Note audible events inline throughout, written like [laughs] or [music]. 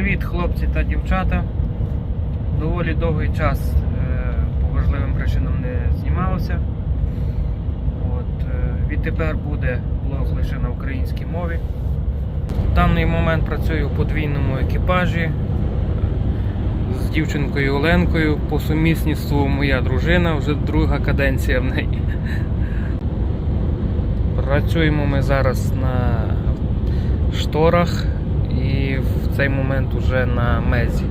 Привіт, хлопці та дівчата. Доволі довгий час е, по важливим причинам не знімалося. От, е, відтепер буде блог лише на українській мові. В даний момент працюю у подвійному екіпажі е, з дівчинкою Оленкою. По сумісництву моя дружина, вже друга каденція в неї. Працюємо ми зараз на шторах і в цей момент уже на мезі.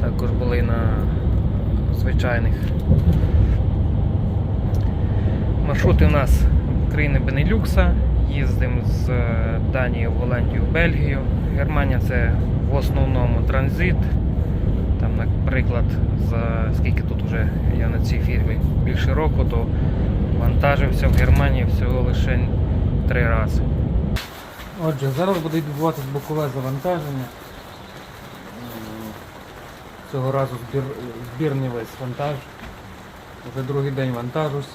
Також були на звичайних. Маршрути у нас країни Бенелюкса. Їздимо з е, Данії в Голландію, в Бельгію. Германія це в основному транзит. Там, наприклад, за скільки тут вже я на цій фірмі більше року, то вантажився в Германії всього лише три рази. Отже, зараз буде відбуватися бокове завантаження. Цього разу збір, збірний весь вантаж. Вже другий день вантажусь.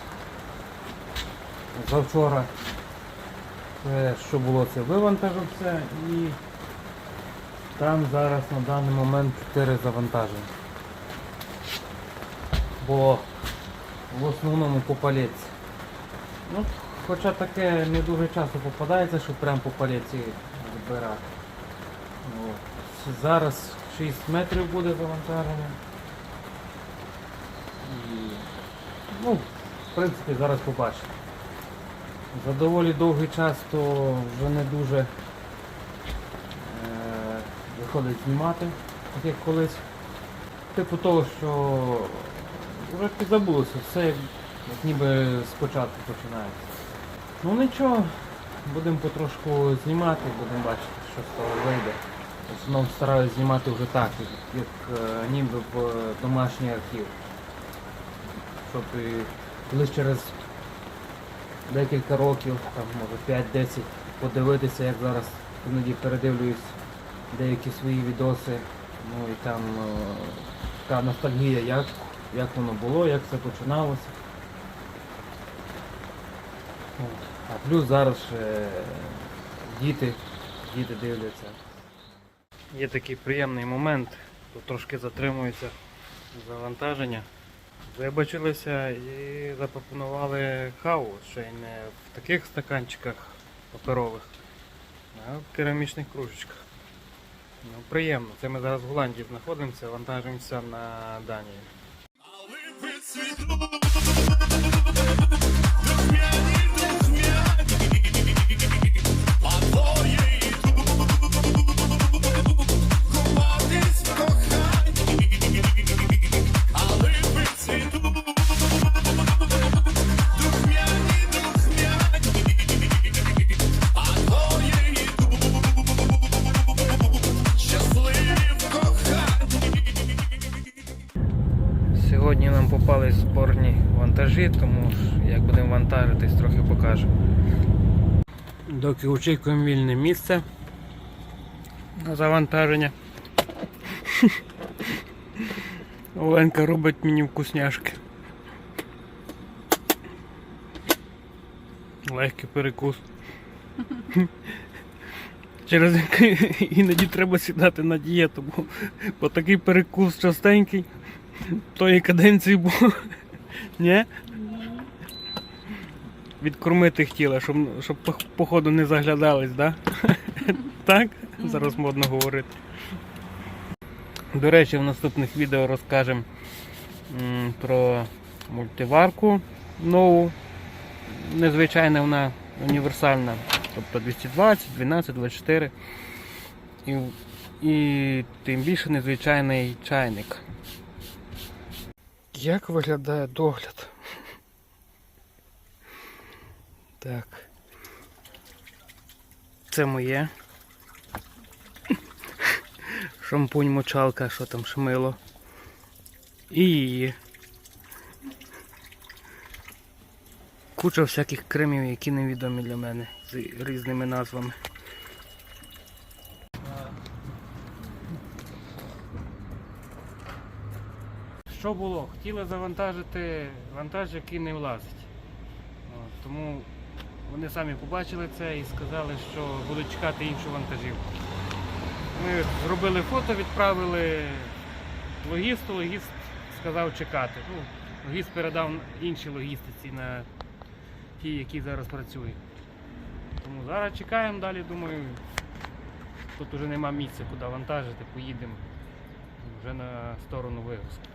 Завчора це, що було, це вивантажив все і там зараз на даний момент 4 завантаження. Бо в основному по палеці. Ну, хоча таке не дуже часто попадається, що прямо по палеці збирати. От. Зараз 6 метрів буде завантаження. І, ну, в принципі, зараз побачимо. За доволі довгий час то вже не дуже е, виходить знімати, так як колись. Типу того, що вже підзабулося, все як ніби спочатку починається. Ну нічого, будемо потрошку знімати, будемо бачити, що з того вийде. В основному стараюся знімати вже так, як, е, ніби в домашній архів. Щоб лише через декілька років, там може 5-10, подивитися, як зараз іноді передивлююсь деякі свої відоси. Ну і там е, така ностальгія, як, як воно було, як це починалося. От. А плюс зараз ще діти, діти дивляться. Є такий приємний момент, тут трошки затримується завантаження. Вибачилися і запропонували каву, ще й не в таких стаканчиках паперових, а в керамічних кружечках. Ну, приємно. Це ми зараз в Голландії знаходимося, вантажимося на Данію. Нам спорні вантажі, тому як будемо вантажитись, трохи покажу. Доки очікуємо вільне місце на завантаження. [laughs] Оленка робить мені вкусняшки. Легкий перекус. [laughs] Через який іноді треба сідати на дієту, бо, бо такий перекус частенький тої каденції був. Ні? Відкормити хотіла, щоб, щоб походу не заглядались, да? [laughs] так? Зараз модно говорити. До речі, в наступних відео розкажемо про мультиварку нову. Незвичайна вона універсальна. Тобто 220, 12, 24. І, і тим більше незвичайний чайник. Як виглядає догляд? Так. Це моє. Шампунь, мочалка, що там шмило. І її. Куча всяких кремів, які невідомі для мене з різними назвами. Що було? Хотіли завантажити вантаж, який не влазить. От, тому вони самі побачили це і сказали, що будуть чекати іншу вантажівку. Ми зробили фото, відправили логісту, логіст сказав чекати. Ну, логіст передав іншій логістиці на ті, які зараз працюють. Тому зараз чекаємо далі, думаю, тут вже нема місця, куди вантажити, поїдемо вже на сторону вигрузки.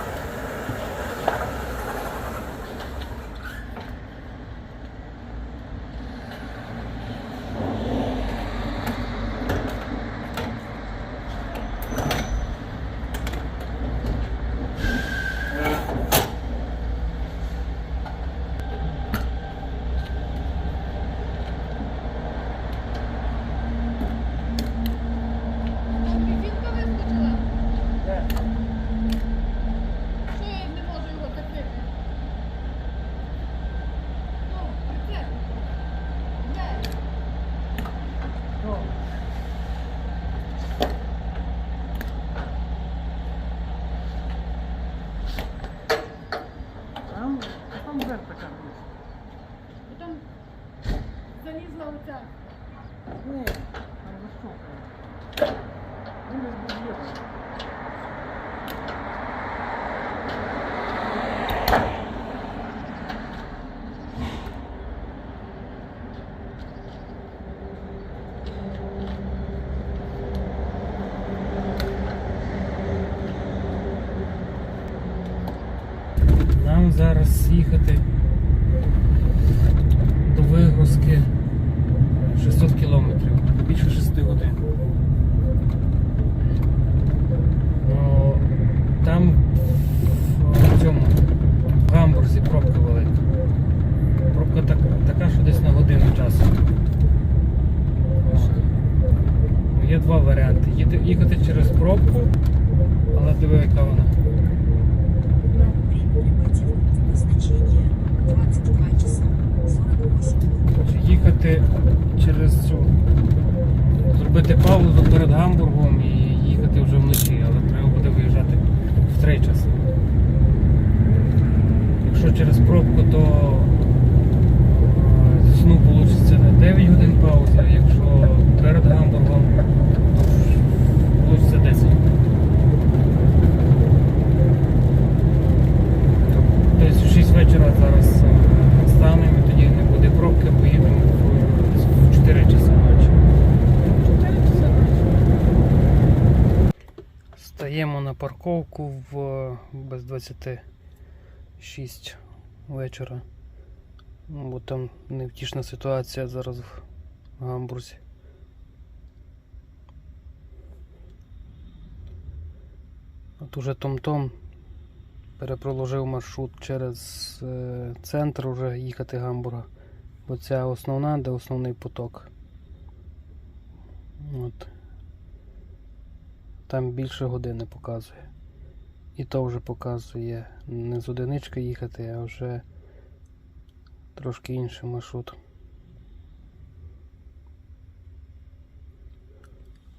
Нам зараз їхати до вигрузки 600 кілометрів, більше 6 годин. Ну, там в цьому в Гамбурзі пробка велика. Пробка так, така, що десь на годину часу. Є два варіанти. Їхати їхати через цю. Зробити паузу перед Гамбургом і їхати вже вночі, але треба буде виїжджати в три часи. Якщо через пробку, то е, сну вийде на 9 годин паузи, а якщо перед Гамбургом, то вийде 10. Тобто Десь в 6 вечора зараз е, станемо, і тоді не буде пробки, поїдемо в, в 4 часи ночі. Стаємо на парковку в без 26 вечора. Бо там невтішна ситуація зараз в Гамбурзі. От уже Том-Том перепроложив маршрут через е, центр уже їхати Гамбурга. Бо ця основна, де основний поток. От. Там більше години показує. І то вже показує не з одинички їхати, а вже трошки інший маршрут.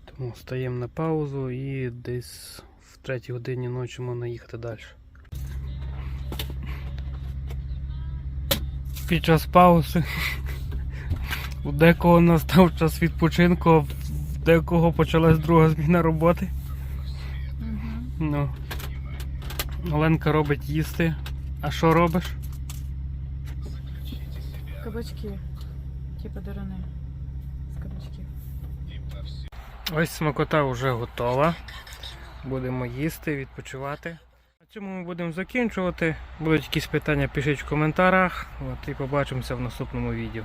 Тому стаємо на паузу і десь в третій годині ночі можна їхати далі. Під час паузи [laughs] у декого настав час відпочинку, в декого почалась друга зміна роботи. Ну. Оленка робить їсти. А що робиш? Кабачки. Типа дарини з кабачків. Ось смакота вже готова. Будемо їсти, відпочивати. На цьому ми будемо закінчувати. Будуть якісь питання, пишіть в коментарях. От, і побачимося в наступному відео.